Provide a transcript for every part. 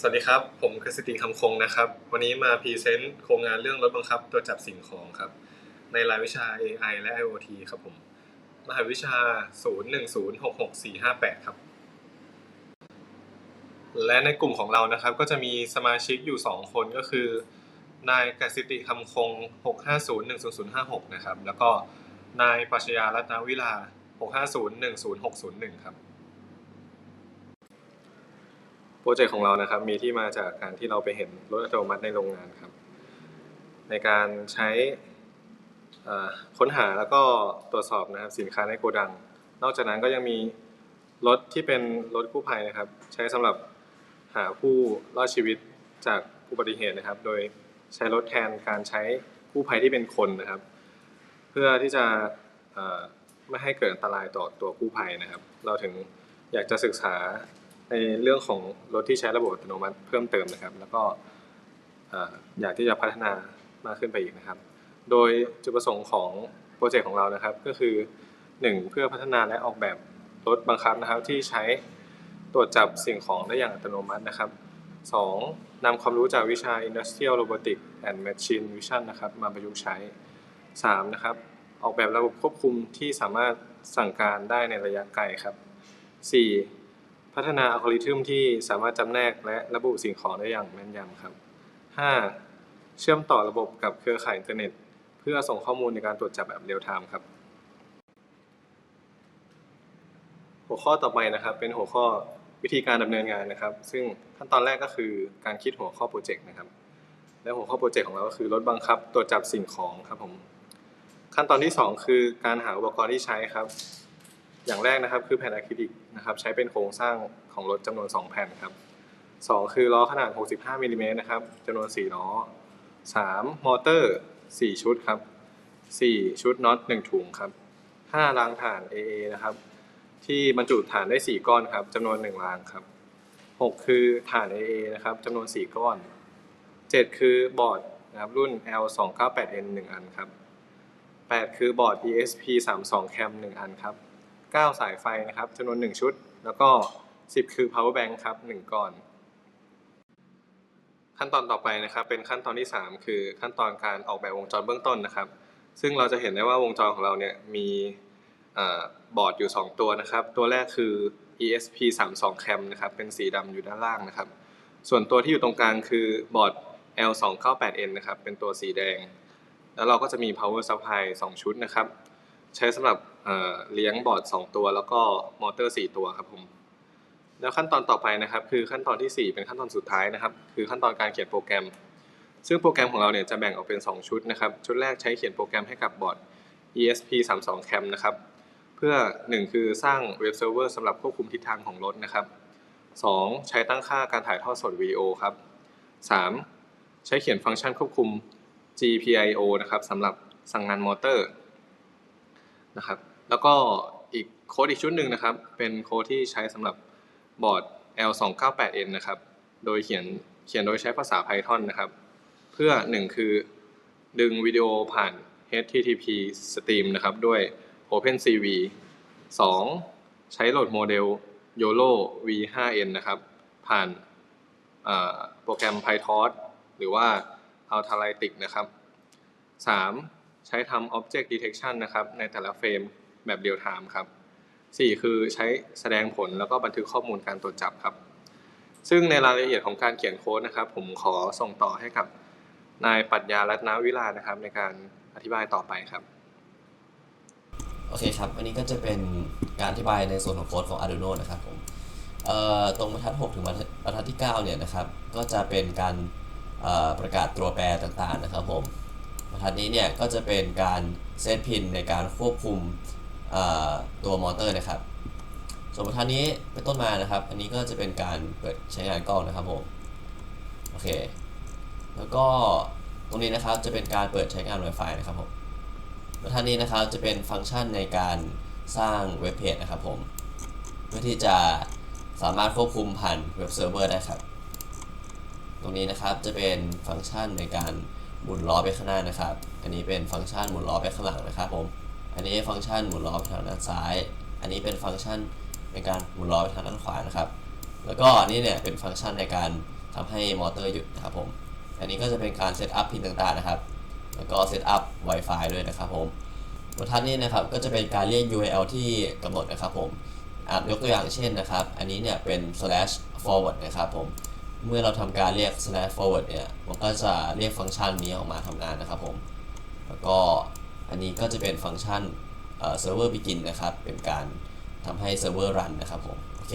สวัสดีครับ ผมกสิติคำคงนะครับ วันนี้มาพรีเซนต์โครงงานเรื่องรถบังคับตรวจับสิ่งของครับ ในรายวิชา AI และ IoT ครับผมรหัสวิชา 01066458 ครับ และในกลุ่มของเรานะครับ ก็จะมีสมาชิกอยู่ 2 คนก็คือ นายกสิติคำคง 6501056 นะครับ แล้วก็นายปัชญารัตนวิลา 6501061 ครับ โปรเจกต์ของเรานะครับมีที่มาจากการที่เราไปเห็นรถอัตโนมัติในโรงงานครับ ในการใช้ค้นหาแล้วก็ตรวจสอบนะครับสินค้าในโกดัง นอกจากนั้นก็ยังมีรถที่เป็นรถกู้ภัยนะครับ ใช้สำหรับหาผู้รอดชีวิตจากอุบัติเหตุนะครับ โดยใช้รถแทนการใช้กู้ภัยที่เป็นคนนะครับ เพื่อที่จะไม่ให้เกิดอันตรายต่อตัวกู้ภัยนะครับ เราถึงอยากจะศึกษา ในเรื่องของรถที่ใช้ระบบอัตโนมัติเพิ่มเติมนะครับ แล้วก็อยากที่จะพัฒนามากขึ้นไปอีกนะครับ โดยจุดประสงค์ของโปรเจกต์ของเรานะครับ ก็คือ 1. เพื่อพัฒนาและออกแบบรถบังคับนะครับ ที่ใช้ตรวจจับสิ่งของได้อย่างอัตโนมัตินะครับ 2. นำความรู้จากวิชา Industrial Robotics and Machine Vision นะครับ มาประยุกต์ใช้ 3. นะครับ ออกแบบระบบควบคุมที่สามารถสั่งการได้ในระยะไกลครับ 4. พัฒนาอัลกอริทึมที่สามารถจำแนกและระบุสิ่งของได้อย่างแม่นยำครับ 5. เชื่อมต่อระบบกับเครือข่ายอินเทอร์เน็ต เพื่อส่งข้อมูลในการตรวจจับแบบเรียลไทม์ครับ หัวข้อต่อไปนะครับเป็นหัวข้อวิธีการดำเนินงานนะครับ ซึ่งขั้นตอนแรกก็คือการคิดหัวข้อโปรเจกต์นะครับ และหัวข้อโปรเจกต์ของเราก็คือรถบังคับตรวจจับสิ่งของครับผมขั้นตอนที่สองคือการหาอุปกรณ์ที่ใช้ครับ อย่างแรกนะครับคือแผ่นอะคริลิกนะครับใช้เป็นโครงสร้างของรถจำนวน 2 แผ่นครับสองคือล้อขนาด 65มิลลิเมตรนะครับจำนวน 4 ล้อ 3. มอเตอร์ 4 ชุดครับ 4. ชุดน็อต1ถุงครับ 5. รางถ่าน AA นะครับ ที่บรรจุถ่านได้ 4 ก้อนครับจำนวน 1 รางครับ 6 คือถ่าน AA นะครับจำนวน 4 ก้อน 7 คือบอร์ดนะครับรุ่น L298N 1 อันครับ 8 คือบอร์ด ESP 32 cam 1 อันครับ 9 สายไฟนะครับจำนวน 1 ชุด แล้วก็ 10 คือ power bank ครับ 1ก้อน ขั้นตอนต่อไปนะครับ เป็นขั้นตอนที่ 3 คือขั้นตอนการออกแบบวงจรเบื้องต้นนะครับ ซึ่งเราจะเห็นได้ว่าวงจรของเราเนี่ยมีอบอร์ดอยู่ 2 ตัวนะครับ ตัวแรกคือ ESP 32 cam นะครับ เป็นสีดำอยู่ด้านล่างนะครับ ส่วนตัวที่อยู่ตรงกลางคือบอร์ด L298N นะครับ เป็นตัวสีแดง แล้วเราก็จะมี power supply 2 ชุดนะครับ ใช้สำหรับเเลี้ยงบอร์ด 2 ตัว แล้วก็มอเตอร์ 4 ตัวครับผมแล้วขั้นตอนต่อไปนะครับ คือขั้นตอนทีสี่ 4 เป็นขั้นตอนสุดท้ายนะครับ คือขั้นตอนการเขียนโปรแกรม ซึ่งโปรแกรมของเราเนี่ยจะแบ่งออกเป็น 2 ชุดนะครับ ชุดแรกใช้เขียนโปรแกรมให้กับบอร์ด ESP 32 cam นะครับ เพื่อ 1 คือสร้างเว็บเซิร์ฟเวอร์สำหรับควบคุมทิศทางของรถนะครับ 2. ใช้ตั้งค่าการถ่ายทอดสดวิดีโอครับ 3. ใช้เขียนฟังก์ชันควบคุม GPIO นะครับสำหรับสั่งงานมอเตอร์ นะครับ แล้วก็อีกโค้ดอีกชุดหนึ่งนะครับ เป็นโค้ดที่ใช้สำหรับบอร์ด L298N นะครับ โดยเขียนเขียนโดยใช้ภาษา Python นะครับ เพื่อ 1 คือดึงวิดีโอผ่าน HTTP Stream นะครับด้วย OpenCV 2. ใช้โหลดโมเดล YOLO V5N นะครับ ผ่านโปรแกรม PyTorch หรือว่า Alterytic นะครับ 3. ใช้ทำ Object Detection นะครับในแต่ละเฟรมแบบเรียลไทม์ครับ 4. คือใช้แสดงผลแล้วก็บันทึกข้อมูลการตรวจจับครับ ซึ่งในรายละเอียดของการเขียนโค้ดนะครับ ผมขอส่งต่อให้กับนายปรัชญารัตนวิลานะครับ ในการอธิบายต่อไปครับ โอเคครับ อันนี้ก็จะเป็นการอธิบายในส่วนของโค้ดของ Arduino นะครับผมตรงบรรทัด 6 ถึงบรรทัดที่ 9 เนี่ยนะครับ ก็จะเป็นการประกาศตัวแปรต่างๆนะครับผม บรรทัดนี้เนี่ยก็จะเป็นการเซตพินในการควบคุมตัวมอเตอร์นะครับ ส่วนบรรทัดนี้เป็นต้นมานะครับ อันนี้ก็จะเป็นการเปิดใช้งานกล้องนะครับผมโอเค แล้วก็ตรงนี้นะครับจะเป็นการเปิดใช้งาน Wi-Fi นะครับผมบรรทัดนี้นะครับจะเป็นฟังก์ชันในการสร้างเว็บเพจนะครับผมเพื่อที่จะสามารถควบคุมผ่านเว็บเซิร์ฟเวอร์ได้ครับ ตรงนี้นะครับจะเป็นฟังก์ชันในการ หมุนล้อไปข้างหน้านะครับ อันนี้เป็นฟังก์ชันหมุนล้อไปข้างหลังนะครับผม อันนี้ฟังก์ชันหมุนล้อไปทางด้านซ้าย อันนี้เป็นฟังก์ชันในการหมุนล้อไปทางด้านขวานะครับ แล้วก็อันนี้เนี่ยเป็นฟังก์ชันในการทำให้มอเตอร์หยุดนะครับผม อันนี้ก็จะเป็นการเซตอัพพินต่างๆนะครับ แล้วก็เซตอัพ Wi-Fi ด้วยนะครับผมบรรทัดนี้นะครับก็จะเป็นการเรียก URL ที่กำหนดนะครับผมอะยกตัวอย่างเช่นนะครับ อันนี้เนี่ยเป็น slash forward นะครับผม เมื่อเราทำการเรียก slash forward เนี่ย มันก็จะเรียกฟังก์ชันนี้ออกมาทำงานนะครับผม แล้วก็อันนี้ก็จะเป็นฟังก์ชันเอ่อ server begin นะครับ เป็นการทำให้ server run นะครับผม โอเค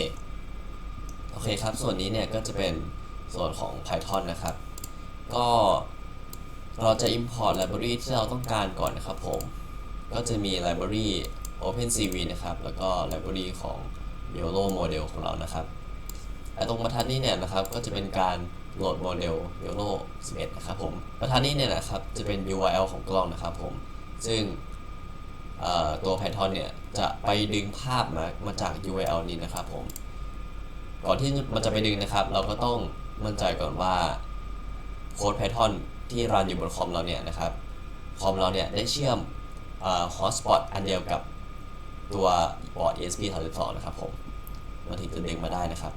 โอเคครับ ส่วนนี้เนี่ยก็จะเป็นส่วนของ Python นะครับ ก็เราจะ import library ที่เราต้องการก่อนนะครับผม ก็จะมี library OpenCV นะครับ แล้วก็ library ของ YOLO model ของเรานะครับ ตรงบรรทัดนี้เนี่ยนะครับก็จะเป็นการโหลดโมเดล YOLO 11 นะครับผมบรรทัดนี้เนี่ยนะครับจะเป็น URL ของกล้องนะครับผม ซึ่งตัว Python เนี่ยจะไปดึงภาพมามาจาก URL นี้นะครับผม ก่อนที่มันจะไปดึงนะครับ เราก็ต้องมั่นใจก่อนว่าโค้ด Python ที่รันอยู่บนคอมเราเนี่ยนะครับคอมเราเนี่ยได้เชื่อมเอ่อ hotspot อันเดียวกับตัวบอร์ด ESP32 นะครับผม มันถึงจะดึงมาได้นะครับ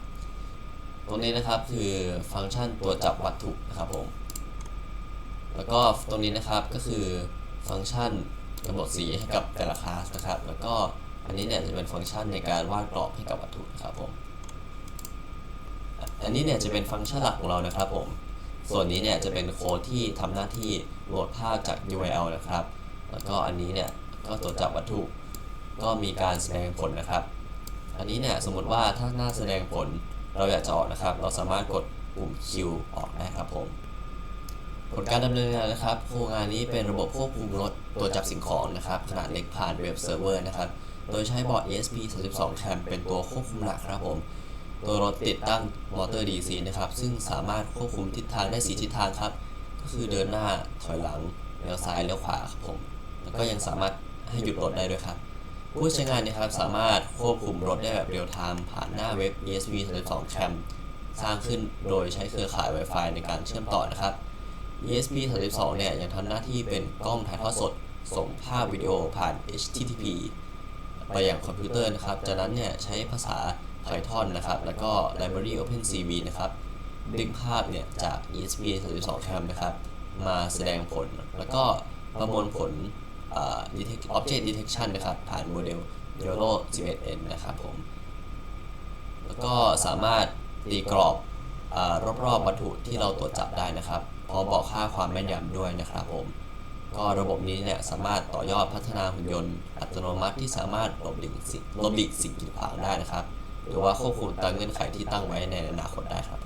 ตรงนี้นะครับคือฟังก์ชันตัวจับวัตถุนะครับผม แล้วก็ตรงนี้นะครับก็คือฟังก์ชันกำหนดสีให้กับแต่ละคลาสนะครับ แล้วก็อันนี้เนี่ยจะเป็นฟังก์ชันในการวาดกรอบให้กับวัตถุนะครับผม อันนี้เนี่ยจะเป็นฟังก์ชันหลักของเรานะครับผม ส่วนนี้เนี่ยจะเป็นโค้ดที่ทำหน้าที่โหลดภาพจาก URL นะครับ แล้วก็อันนี้เนี่ยก็ตรวจจับวัตถุ ก็มีการแสดงผลนะครับ อันนี้เนี่ยสมมติว่าถ้าหน้าแสดงผล เราอยากจะออกนะครับ เราสามารถกดปุ่ม Q ออกได้ครับผมผลการดำเนินงานนะครับโครงงานนี้เป็นระบบควบคุมรถตัวจับสิ่งของนะครับ ขนาดเล็กผ่านเว็บเซิร์ฟเวอร์นะครับ โดยใช้บอร์ด ESP32 Cam เป็นตัวควบคุมหลักครับผม ตัวรถติดตั้งมอเตอร์ DC นะครับ ซึ่งสามารถควบคุมทิศทางได้ 4 ทิศทางครับ ก็คือเดินหน้าถอยหลังเลี้ยวซ้ายเลี้ยวขวาครับผม แล้วก็ยังสามารถให้หยุดรถได้ด้วยครับ ผู้ใช้งานนะครับสามารถควบคุมรถได้แบบเรียลไทม์ผ่านหน้าเว็บ ESP32 Cam สร้างขึ้นโดยใช้เครือข่าย Wi-Fi ในการเชื่อมต่อนะครับ ESP32 เนี่ยยังทำหน้าที่เป็นกล้องถ่ายทอดสด ส่งภาพวิดีโอผ่าน HTTP ไปยังคอมพิวเตอร์นะครับ จากนั้นเนี่ยใช้ภาษา Python นะครับ แล้วก็ Library OpenCV นะครับ ดึงภาพเนี่ยจาก ESP32 Cam นะครับ มาแสดงผล แล้วก็ประมวลผล ออ detect object detection นะครับ ผ่านโมเดล YOLO 11n นะครับผม แล้วก็สามารถตีกรอบอรอบๆวัตถุที่เราตรวจจับได้นะครับ พอบอกค่าความแม่นยำด้วยนะครับผม ก็ระบบนี้เนี่ยสามารถต่อยอดพัฒนาหุ่นยนต์อัตโนมัติที่สามารถหลบหลีกสิ่งหลบหลีกสิ่งกีดขวางได้นะครับ หรือว่าควบคุมตามเงื่อนไขที่ตั้งไว้ในอนาคตได้ครับ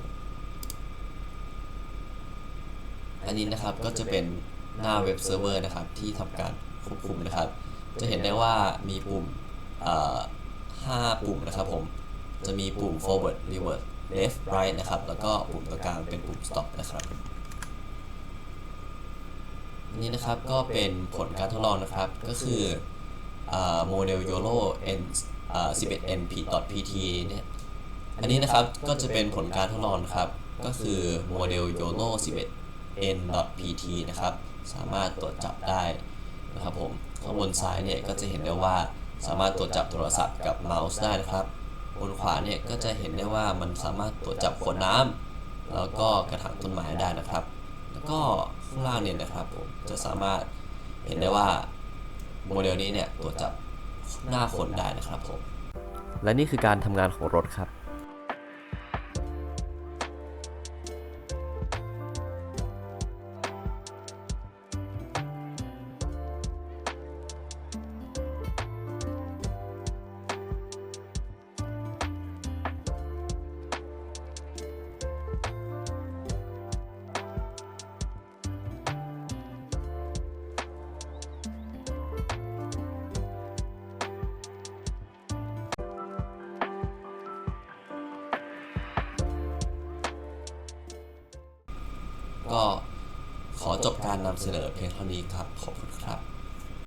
อันนี้นะครับก็จะเป็นหน้าเว็บเซิร์ฟเวอร์นะครับที่ทำการ ควบคุมนะครับ จะเห็นได้ว่ามีปุ่มเอ่อห้าปุ่มนะครับผม จะมีปุ่ม forward reverse left right นะครับ แล้วก็ปุ่มตรงกลางเป็นปุ่ม stop นะครับ นี่นะครับก็เป็นผลการทดลองนะครับ ก็คือโมเดล YOLO N อ่า 11N P .pt เนี่ย อันนี้นะครับก็จะเป็นผลการทดลองนะครับ ก็คือโมเดล YOLO 11N .pt นะครับ สามารถตรวจจับได้ นะครับผมข้างบนซ้ายเนี่ยก็จะเห็นได้ว่าสามารถตรวจจับโทรศัพท์กับเมาส์ได้นะครับ บนขวาเนี่ยก็จะเห็นได้ว่ามันสามารถตรวจจับขวดน้ำแล้วก็กระถางต้นไม้ได้นะครับ แล้วก็ข้างล่างเนี่ยนะครับผมจะสามารถเห็นได้ว่าโมเดลนี้เนี่ยตรวจจับหน้าคนได้นะครับผมและนี่คือการทำงานของรถครับ ก็ขอจบการนำเสนอเพียงเท่านี้ครับ ขอบคุณครับ